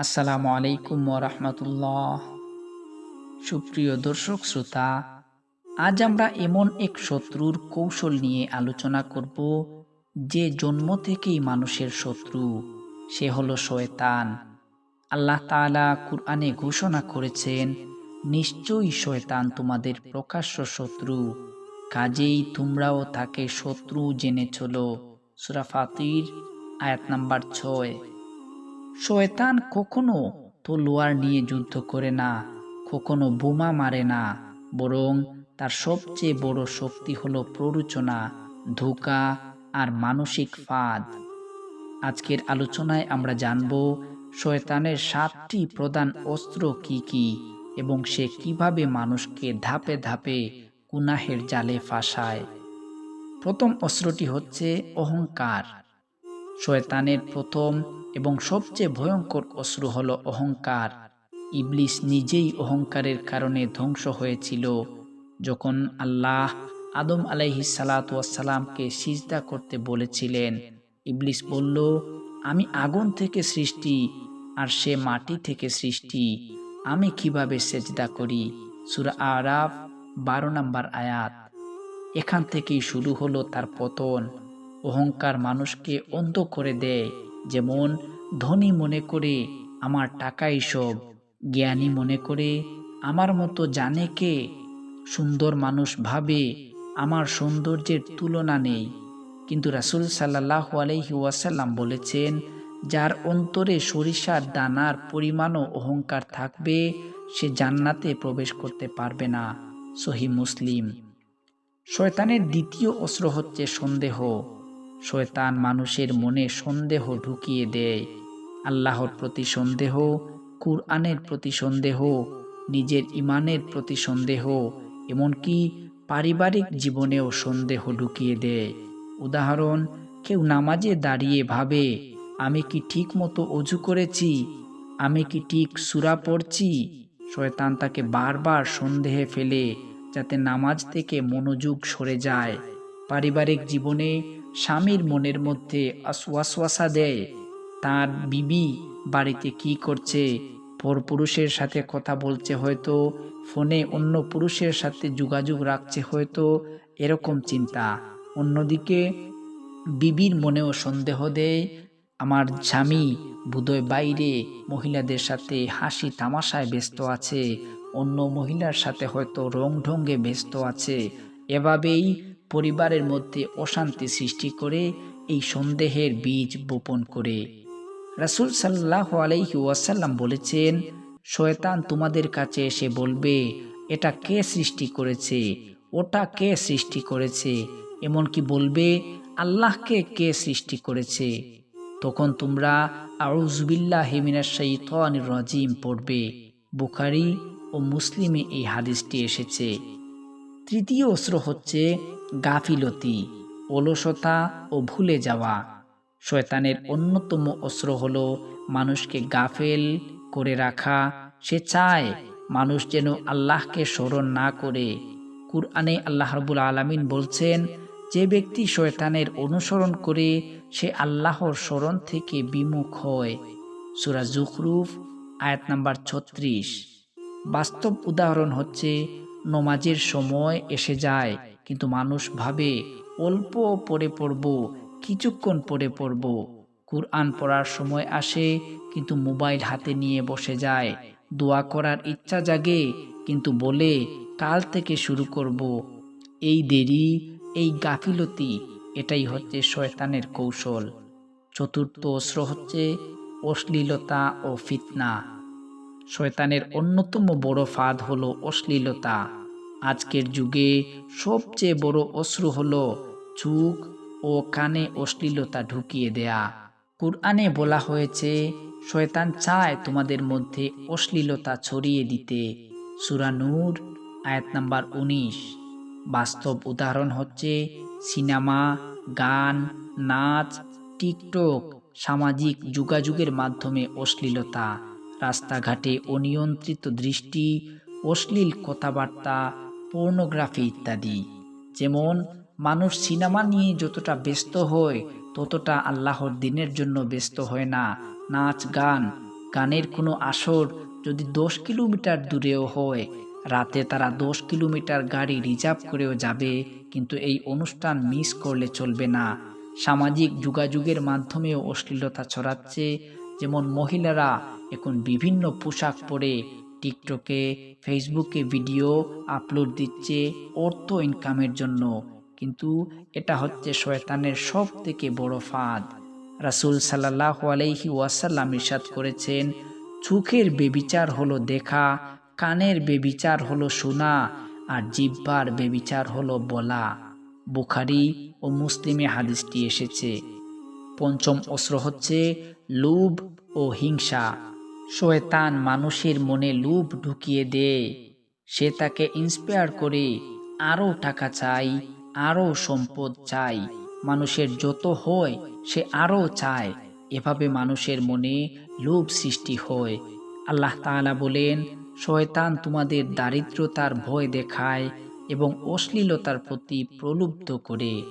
আসসালামু আলাইকুম রহমতুল্লাহ। সুপ্রিয় দর্শক, শ্রোতা, আজ আমরা এমন এক শত্রুর কৌশল নিয়ে আলোচনা করব, যে জন্ম থেকেই মানুষের শত্রু, সে হলো শয়তান। আল্লাহ তাআলা কুরআনে ঘোষণা করেছেন, নিশ্চয়ই শয়তান তোমাদের প্রকাশ্য শত্রু, কাজেই তোমরাও তাকে শত্রু জেনে চলো সুরা ফাতির, আয়াত নাম্বার ছয়। শয়তান কখনো তলোয়ার নিয়ে যুদ্ধ করে না, কখনো বোমা মারে না, বরং তার সবচেয়ে বড় শক্তি হলো প্ররোচনা, ধোকা আর মানসিক ফাঁদ। আজকের আলোচনায় আমরা জানব শয়তানের সাতটি প্রধান অস্ত্র কি কি এবং সে কীভাবে মানুষকে ধাপে ধাপে গুনাহের জালে ফাঁসায়। প্রথম অস্ত্রটি হচ্ছে অহংকার। শয়তানের প্রথম এবং সবচেয়ে ভয়ঙ্কর অস্ত্র হল অহংকার। ইবলিস নিজেই অহংকারের কারণে ধ্বংস হয়েছিল। যখন আল্লাহ আদম আলাইহি সালাতামকে সিজদা করতে বলেছিলেন, ইবলিস বলল, আমি আগুন থেকে সৃষ্টি আর সে মাটি থেকে সৃষ্টি। আমি কীভাবে সেজদা করি? সুরা আরাফ, বারো নম্বর আয়াত। এখান থেকেই শুরু হলো তার পতন। অহংকার মানুষকে অন্ধ করে দেয়। যেমন ধনী মনে করে আমার টাকাই সব জ্ঞানী মনে করে আমার মতো জানে কে, সুন্দর মানুষ ভাবে আমার সৌন্দর্যের তুলনা নেই। কিন্তু রাসুল সাল্লাহ আলহি ওয়াসাল্লাম বলেছেন, যার অন্তরে সরিষার দানার পরিমাণও অহংকার থাকবে, সে জান্নাতে প্রবেশ করতে পারবে না। সহি মুসলিম। শয়তানের দ্বিতীয় অস্ত্র হচ্ছে সন্দেহ। শয়তান মানুষের মনে সন্দেহ ঢুকিয়ে দেয়। আল্লাহর প্রতি সন্দেহ, কুরআনের প্রতি সন্দেহ, নিজের ইমানের প্রতি সন্দেহ, এমনকি পারিবারিক জীবনেও সন্দেহ ঢুকিয়ে দেয়। উদাহরণ, কেউ নামাজে দাঁড়িয়ে ভাবে, আমি কি ঠিক মতো অজু করেছি? আমি কি ঠিক সুরা পড়ছি? শয়তান তাকে বারবার সন্দেহে ফেলে, যাতে নামাজ থেকে মনোযোগ সরে যায়। পারিবারিক জীবনে স্বামীর মনের মধ্যে আশ্বাসা দেয়, তার বিবি বাড়িতে কি করছে? পরপুরুষের সাথে কথা বলছে হয়তো, ফোনে অন্য পুরুষের সাথে যোগাযোগ রাখছে হয়তো, এরকম চিন্তা। অন্যদিকে, বিবির মনেও সন্দেহ দেয়, আমার স্বামী বুধয় বাইরে মহিলাদের সাথে হাসি তামাশায় ব্যস্ত আছে, অন্য মহিলার সাথে হয়তো রং ঢঙ্গে ব্যস্ত আছে। এভাবেই পরিবারের মধ্যে অশান্তি সৃষ্টি করে এই সন্দেহের বীজ বপন করে। রাসুল সাল্লাহ আলাইহি ওয়াসাল্লাম বলেছেন, শয়তান তোমাদের কাছে এসে বলবে, এটা কে সৃষ্টি করেছে? ওটা কে সৃষ্টি করেছে? এমনকি বলবে, আল্লাহকে কে সৃষ্টি করেছে? তখন তোমরা আউজবিল্লাহ হেমিনার শৈতান রাজিম পড়বে। বুখারি ও মুসলিমে এই হাদিসটি এসেছে। তৃতীয় অস্ত্র হচ্ছে গাফিলতি, অলসতা ও ভুলে যাওয়া। শয়তানের অন্যতম অস্ত্র হল মানুষকে গাফেল করে রাখা। সে চায় মানুষ যেন আল্লাহকে স্মরণ না করে। কুরআনে আল্লাহ রবুল আলমিন বলছেন, যে ব্যক্তি শয়তানের অনুসরণ করে, সে আল্লাহর স্মরণ থেকে বিমুখ হয়। সুরা জুখরুফ, আয়াত নাম্বার ছত্রিশ। বাস্তব উদাহরণ হচ্ছে, নমাজের সময় এসে যায় কিন্তু মানুষ ভাবে, অল্প পড়ে পড়ব, কিছুক্ষণ পড়ে পড়ব। কুরআন পড়ার সময় আসে, কিন্তু মোবাইল হাতে নিয়ে বসে যায়। দোয়া করার ইচ্ছা জাগে, কিন্তু বলে, কাল থেকে শুরু করব। এই দেরি, এই গাফিলতি, এটাই হচ্ছে শয়তানের কৌশল। চতুর্থ অস্ত্র হচ্ছে অশ্লীলতা ও ফিতনা। শয়তানের অন্যতম বড় ফাঁদ হলো অশ্লীলতা। আজকের যুগে সবচেয়ে বড় অশ্রু হল চুখ ও কানে অশ্লীলতা ঢুকিয়ে দেয়া। কুরআনে বলা হয়েছে, শয়তান চায় তোমাদের মধ্যে অশ্লীলতা ছড়িয়ে দিতে। সুরানুর আয়াত নাম্বার উনিশ। বাস্তব উদাহরণ হচ্ছে, সিনেমা, গান, নাচ, টিকটক সামাজিক যোগাযোগের মাধ্যমে অশ্লীলতা, রাস্তাঘাটে অনিয়ন্ত্রিত দৃষ্টি, অশ্লীল কথাবার্তা পর্নোগ্রাফি ইত্যাদি। যেমন, মানুষ সিনেমা নিয়ে যতটা ব্যস্ত হয়, ততটা আল্লাহর দিনের জন্য ব্যস্ত হয় না। নাচ, গান, গানের কোনো আসর যদি দশ কিলোমিটার দূরেও হয়, রাতে তারা দশ কিলোমিটার গাড়ি রিজার্ভ করেও যাবে, কিন্তু এই অনুষ্ঠান মিস করলে চলবে না। সামাজিক যোগাযোগের মাধ্যমেও অশ্লীলতা ছড়াচ্ছে। যেমন মহিলারা এখন বিভিন্ন পোশাক পরে টিকটকে ফেসবুকে ভিডিও আপলোড দিচ্ছে অর্থ ইনকামের জন্য। কিন্তু এটা হচ্ছে শয়তানের সব থেকে বড় ফাঁদ। রাসুল সাল্লাহ আলাইহি ওয়াসাল্লাম ইরশাদ করেছেন, চোখের বেবিচার হলো দেখা, কানের বেবিচার হলো শোনা, আর জিব্বার বেবিচার হলো বলা। বুখারি ও মুসলিমে হাদিসটি এসেছে। পঞ্চম অস্ত্র হচ্ছে লোভ ও হিংসা। শয়তান মানুষের মনে লোভ ঢুকিয়ে দেয়। সে তাকে ইন্সপায়ার করে, আরও টাকা চাই, আরও সম্পদ চাই। মানুষের যত হয়, সে আরও চায়। এভাবে মানুষের মনে লোভ সৃষ্টি হয়। আল্লাহ তাআলা বলেন, শয়তান তোমাদের দারিদ্রতার ভয় দেখায় এবং অশ্লীলতার প্রতি প্রলুব্ধ করে।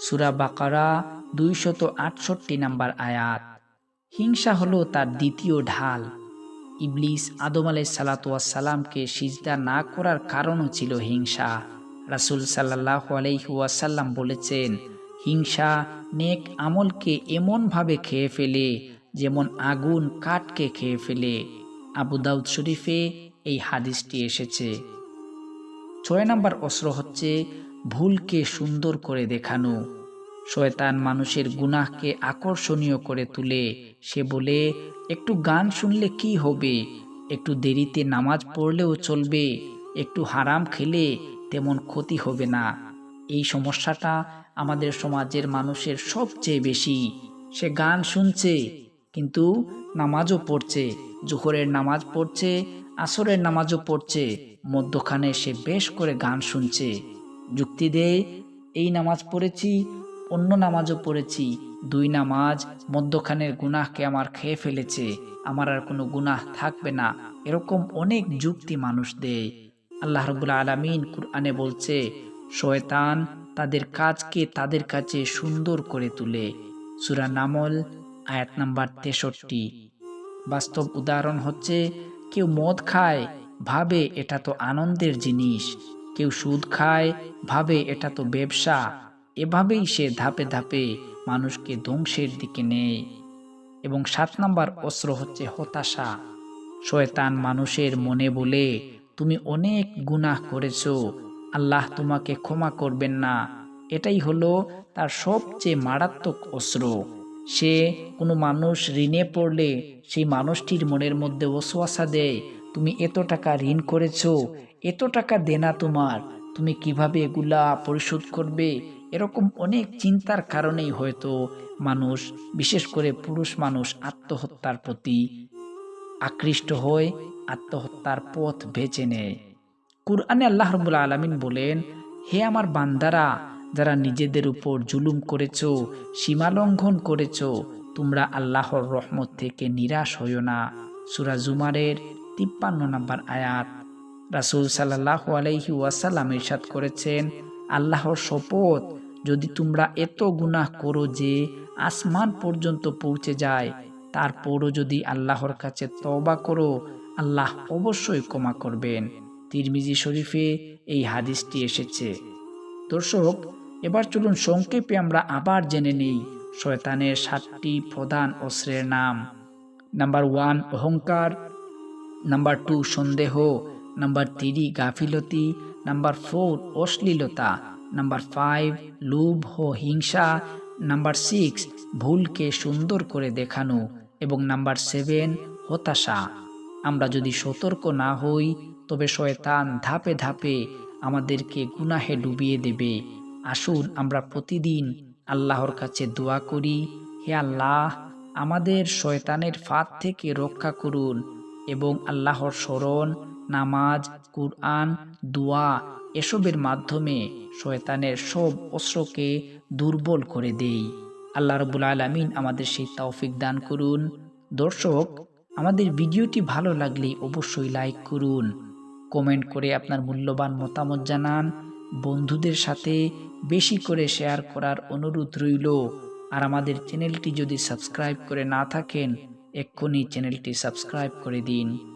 সুরা বাকারা দুইশত আটষট্টি নাম্বার আয়াত। হিংসা হলো তার দ্বিতীয় ঢাল। ইবলিস আদম আলাই সালাতামকে সিজদা না করার কারণও ছিল হিংসা। রাসুল সাল্লাহ আলাইহুয়াসাল্লাম বলেছেন, হিংসা নেক আমলকে এমনভাবে খেয়ে ফেলে যেমন আগুন কাঠকে খেয়ে ফেলে। আবু দাউদ শরীফে এই হাদিসটি এসেছে। ছয় নম্বর অস্ত্র হচ্ছে ভুলকে সুন্দর করে দেখানো। শয়তান মানুষের গুনাহকে আকর্ষণীয় করে তুলে। সে বলে, একটু গান শুনলে কি হবে? একটু দেরিতে নামাজ পড়লেও চলবে। একটু হারাম খেলে তেমন ক্ষতি হবে না। এই সমস্যাটা আমাদের সমাজের মানুষের সবচেয়ে বেশি। সে গান শুনছে, কিন্তু নামাজও পড়ছে। জোহরের নামাজ পড়ছে, আসরের নামাজও পড়ছে। মধ্যখানে সে বেশ করে গান শুনছে। যুক্তি দেয় এই নামাজ পড়েছি অন্য নামাজও পড়েছি। দুই নামাজ, মধ্যখানের গুনাহকে আমার খেয়ে ফেলেছে। আমার আর কোনো গুনাহ থাকবে না। এরকম অনেক যুক্তি মানুষ দেয়। আল্লাহ রবুল্লা আলমিন কুরআনে বলছে, শয়তান তাদের কাজকে তাদের কাছে সুন্দর করে তুলে। সুরা নামল, আয়াত নাম্বার তেষট্টি। বাস্তব উদাহরণ হচ্ছে, কেউ মদ খায়, ভাবে এটা তো আনন্দের জিনিস। কেউ সুদ খায়, ভাবে এটা তো ব্যবসা। এভাবেই সে ধাপে ধাপে মানুষকে ধ্বংসের দিকে নেয়। এবং সাত নম্বর অস্ত্র হচ্ছে হতাশা। শয়তান মানুষের মনে বলে, তুমি অনেক গুনাহ করেছ। আল্লাহ তোমাকে ক্ষমা করবেন না। এটাই হলো তার সবচেয়ে মারাত্মক অস্ত্র। সে কোনো মানুষ ঋণে পড়লে সেই মানুষটির মনের মধ্যে ওসোয়াশা দেয়, তুমি এত টাকা ঋণ করেছ, এত টাকা দেনা তোমার। তুমি কীভাবে এগুলা পরিশোধ করবে? এরকম অনেক চিন্তার কারণেই হয়তো মানুষ, বিশেষ করে পুরুষ মানুষ আত্মহত্যার প্রতি আকৃষ্ট হয়ে আত্মহত্যার পথ বেছে নেয়। কুরআনে আল্লাহ রবুল্লা আলমিন বলেন, হে আমার বান্দারা, যারা নিজেদের উপর জুলুম করেছ সীমালঙ্ঘন করেছ, তোমরা আল্লাহর রহমত থেকে নিরাশ হইও না। সুরা জুমারের তিপ্পান্ন নম্বর আয়াত। রাসুল সাল্লাহ আলাইহি ওয়াসাল্লাম ইরশাদ করেছেন আল্লাহর শপথ। যদি তোমরা এত গুনাহ করো যে আসমান পর্যন্ত পৌঁছে যায়, তারপরও যদি আল্লাহর কাছে তবা করো, আল্লাহ অবশ্যই ক্ষমা করবেন। তিরমিজি শরীফে এই হাদিসটি এসেছে। দর্শক, এবার চলুন সংক্ষেপে আমরা আবার জেনে নেই শয়তানের সাতটি প্রধান অস্ত্রের নাম। নাম্বার ওয়ান, অহংকার। নাম্বার টু, সন্দেহ। নাম্বার থ্রি, গাফিলতি। নাম্বার ফোর অশ্লীলতা. নাম্বার ফাইভ লোভ ও হিংসা. নাম্বার সিক্স ভুলকে সুন্দর করে দেখানো এবং নাম্বার সেভেন হতাশা। আমরা যদি সতর্ক না হই, তবে শয়তান ধাপে ধাপে আমাদেরকে গুনাহে ডুবিয়ে দেবে। আসুন আমরা প্রতিদিন আল্লাহর কাছে দোয়া করি, হে আল্লাহ, আমাদের শয়তানের ফাঁদ থেকে রক্ষা করুন এবং আল্লাহর স্মরণ নামাজ, কুরআন, দোয়া এসবের মাধ্যমে শয়তানের সব অস্ত্রকে দুর্বল করে দেই। আল্লাহ রবুল আলমিন আমাদের সেই তৌফিক দান করুন। দর্শক, আমাদের ভিডিওটি ভালো লাগলে অবশ্যই লাইক করুন। কমেন্ট করে আপনার মূল্যবান মতামত জানান। বন্ধুদের সাথে বেশি করে শেয়ার করার অনুরোধ রইল। আর আমাদের চ্যানেলটি যদি সাবস্ক্রাইব করে না থাকেন, এক্ষুনি চ্যানেলটি সাবস্ক্রাইব করে দিন।